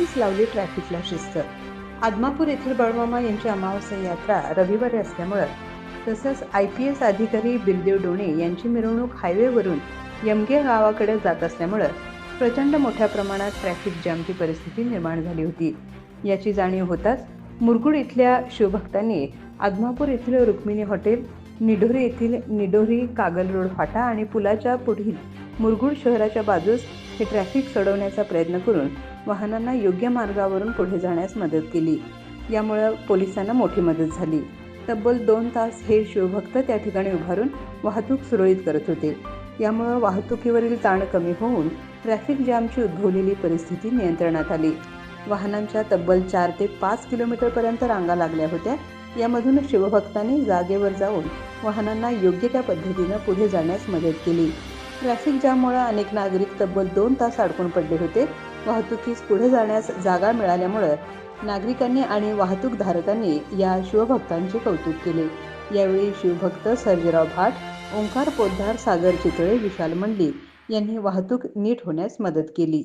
पोलिसांनीच लावली ट्रॅफिकला शिस्त. आदमापूर येथील बळमामा यांची अमावस्या यात्रा रविवारी असल्यामुळं तसंच आय पी एस अधिकारी बिलदेव डोणे यांची मिरवणूक हायवेवरून यमगे गावाकडे जात असल्यामुळं प्रचंड मोठ्या प्रमाणात ट्रॅफिक जॅमची परिस्थिती निर्माण झाली होती. याची जाणीव होताच मुरगुड इथल्या शिवभक्तांनी आदमापूर येथील रुक्मिणी हॉटेल निढोरी येथील निडोरी कागल रोड फाटा आणि पुलाच्या पुढील मुरगुड शहराच्या बाजूस हे ट्रॅफिक सोडवण्याचा प्रयत्न करून वाहनांना योग्य मार्गावरून पुढे जाण्यास मदत केली. यामुळं पोलिसांना मोठी मदत झाली. तब्बल दोन तास हे शिवभक्त त्या ठिकाणी उभारून वाहतूक सुरळीत करत होते. यामुळं वाहतुकीवरील ताण कमी होऊन ट्रॅफिक जॅमची उद्भवलेली परिस्थिती नियंत्रणात आली. वाहनांच्या तब्बल चार ते पाच किलोमीटरपर्यंत रांगा लागल्या होत्या. यामधून शिवभक्तांनी जागेवर जाऊन वाहनांना योग्य त्या पद्धतीनं पुढे जाण्यास मदत केली. ट्रॅफिक जाममुळे अनेक नागरिक तब्बल दोन तास अडकून पडले होते. वाहतुकीस पुढे जाण्यास जागा मिळाल्यामुळं नागरिकांनी आणि वाहतूकधारकांनी या शिवभक्तांचे कौतुक केले. यावेळी शिवभक्त सर्जेराव भाट ओंकार पोद्धार सागर चितळे विशाल मंडलिक यांनी वाहतूक नीट होण्यास मदत केली.